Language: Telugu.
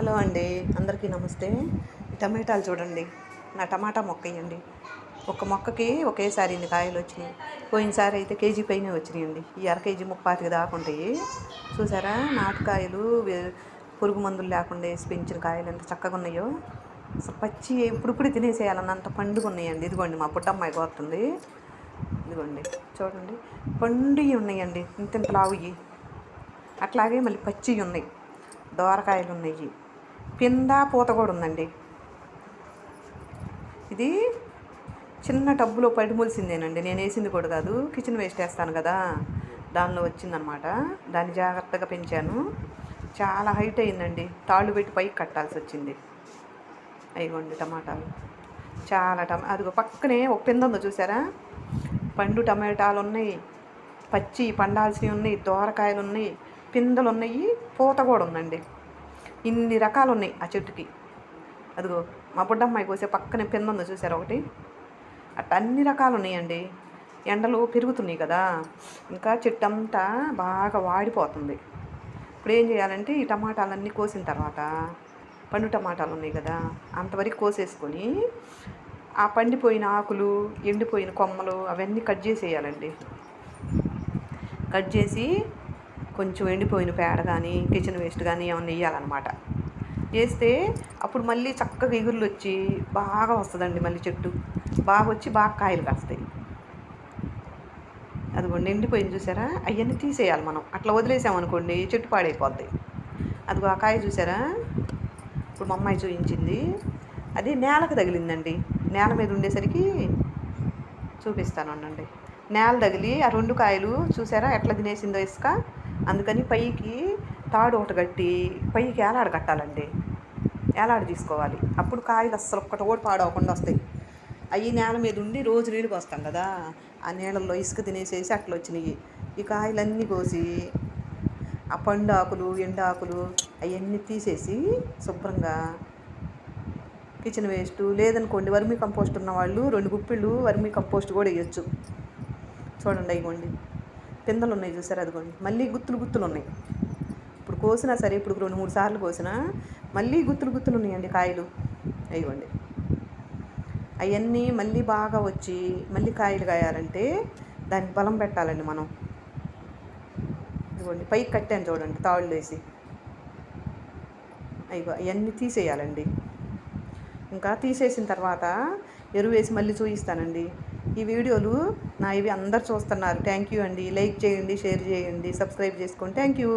హలో అండి అందరికీ నమస్తే. టమాటాలు చూడండి నా టమాటా మొక్క ఇవ్వండి ఒక మొక్కకి ఒకేసారి ఇన్ని కాయలు వచ్చినాయి. పోయినసారి అయితే కేజీ పైన వచ్చినాయండి. ఈ అర కేజీ ముప్పాతికి దాకా ఉంటాయి. చూసారా? నాటుకాయలు వే- పురుగు మందులు లేకుండా వేసి పెంచిన కాయలు ఎంత చక్కగా ఉన్నాయో. పచ్చి ఇప్పుడిప్పుడు తినేసేయాలన్నంత పండుగ ఉన్నాయండి. ఇదిగోండి మా పుట్టమ్మాయి కోరుతుంది. ఇదిగోండి చూడండి. పండుగ ఉన్నాయండి. ఇంత ఇంత లావుయి అట్లాగే మళ్ళీ పచ్చివి ఉన్నాయి. దోరకాయలు ఉన్నాయి. పింద పూత కూడా ఉందండి. ఇది చిన్న టబ్బులో పడి మొలిసిందేనండి. నేను వేసింది కూడా కాదు. కిచెన్ వేస్ట్ వేస్తాను కదా. దానిలో వచ్చిందనమాట. దాన్ని జాగ్రత్తగా పెంచాను. చాలా హైట్ అయిందండి. తాళ్ళు పెట్టి పైకి కట్టాల్సి వచ్చింది. అయిగోండి టమాటాలు. చాలా టమా అదిగో పక్కనే ఒక పింద ఉందో చూసారా? పండు టమాటాలు ఉన్నాయి. పచ్చి పండాల్సినవి ఉన్నాయి. దోరకాయలు ఉన్నాయి. పిందెలు ఉన్నాయి. పూత కూడా ఉందండి. ఇన్ని రకాలు ఉన్నాయి ఆ చెట్టుకి. అదిగో మా బుడ్డమ్మాయి కోసే పక్కనే పింద చూసారు ఒకటి? అట్లా అన్ని రకాలు ఉన్నాయండి ఎండలు పెరుగుతున్నాయి కదా. ఇంకా చెట్టు అంతా బాగా వాడిపోతుంది. ఇప్పుడు ఏం చేయాలంటే ఈ టమాటాలన్నీ కోసిన తర్వాత పండు టమాటాలు ఉన్నాయి కదా అంతవరకు కోసేసుకొని ఆ పండిపోయిన ఆకులు ఎండిపోయిన కొమ్మలు అవన్నీ కట్ చేసేయాలండి. కట్ చేసి కొంచెం ఎండిపోయిన పేడ కానీ కిచెన్ వేస్ట్ కానీ ఏమైనా వేయాలన్నమాట. వేస్తే అప్పుడు మళ్ళీ చక్కగా ఎగురులు వచ్చి బాగా వస్తుందండి మళ్ళీ చెట్టు. బాగా వచ్చి బాగా కాయలు కాస్తాయి. అదిగోండి ఎండిపోయింది చూసారా? అవన్నీ తీసేయాలి మనం. అట్లా వదిలేసామనుకోండి చెట్టు పాడైపోద్ది. అదిగో ఆ కాయ చూసారా? ఇప్పుడు మా అమ్మాయి చూపించింది. అది నేలకు తగిలిందండి. నేల మీద ఉండేసరికి చూపిస్తాను అనండి. నేల తగిలి ఆ రెండు కాయలు చూసారా? ఎట్లా తినేసిందో ఇసుక. అందుకని పైకి తాడు ఒకటి కట్టి పైకి ఏలాడ కట్టాలండి. ఏలాడ తీసుకోవాలి. అప్పుడు కాయలు అస్సలు ఒక్కటి కూడా పాడవకుండా వస్తాయి. అవి నేల మీద ఉండి రోజు నీళ్ళు పోస్తాం కదా. ఆ నీళ్ళల్లో ఇసుక తినేసేసి అట్లా వచ్చినాయి. ఈ కాయలన్నీ కోసి ఆ పండు ఆకులు ఎండాకులు అవన్నీ తీసేసి శుభ్రంగా కిచెన్ వేస్ట్ లేదనుకోండి వర్మీ కంపోస్ట్ ఉన్న వాళ్ళు రెండు గుప్పిళ్ళు వర్మీ కంపోస్ట్ కూడా వేయచ్చు. చూడండి అయ్యండి పిందలు ఉన్నాయి చూసారు అదిగోండి. మళ్ళీ గుత్తులు గుత్తులు ఉన్నాయి. ఇప్పుడు కోసినా సరే ఇప్పుడు రెండు మూడు సార్లు కోసినా మళ్ళీ గుత్తులు గుత్తులు ఉన్నాయండి కాయలు. అయ్యండి అవన్నీ మళ్ళీ బాగా వచ్చి మళ్ళీ కాయలు కాయాలంటే దానికి బలం పెట్టాలండి మనం. ఇదిగోండి పైకి కట్టాను చూడండి తాళ్ళు వేసి. అయ్యో అవన్నీ తీసేయాలండి. ఇంకా తీసేసిన తర్వాత ఎరువు వేసి మళ్ళీ చూపిస్తానండి ఈ వీడియోలు నా ఇవి అందరు చూస్తున్నారు. థ్యాంక్ యూ అండి. లైక్ చేయండి షేర్ చేయండి సబ్స్క్రైబ్ చేసుకోండి. Thank you